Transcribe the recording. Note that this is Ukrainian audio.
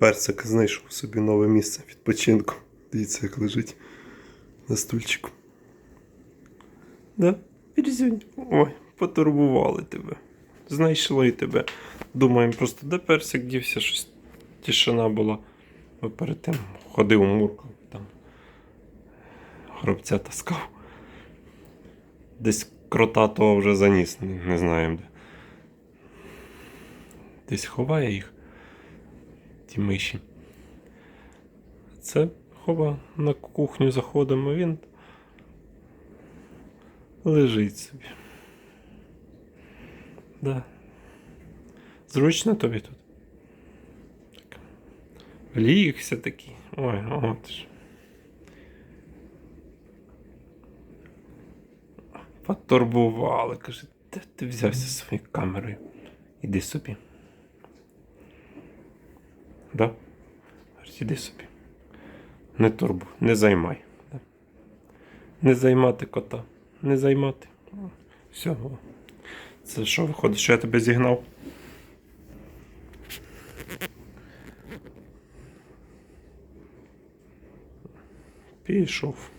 персик знайшов собі нове місце відпочинку. Дивіться, як лежить на стульчику. Да? Вірзюнь. Ой, потурбували тебе. Знайшли тебе. Думаємо, просто де персик дівся, щось тишина була. Бо перед тим ходив муркав там. Гробця таскав. Десь крота того вже заніс, не знаємо де. Десь ховає їх. Ті миші. Це хова на кухню заходимо, він лежить собі. Да. Зручно тобі тут. Так. Лігся такий. Ой, от ж. Потурбували. Каже, де ти взявся зі своєю камерою? Іди собі. Да? Іди собі. Не турбу, не займай. Не займати кота. Не займати. Все. Це що виходить, що я тебе зігнав? Пішов.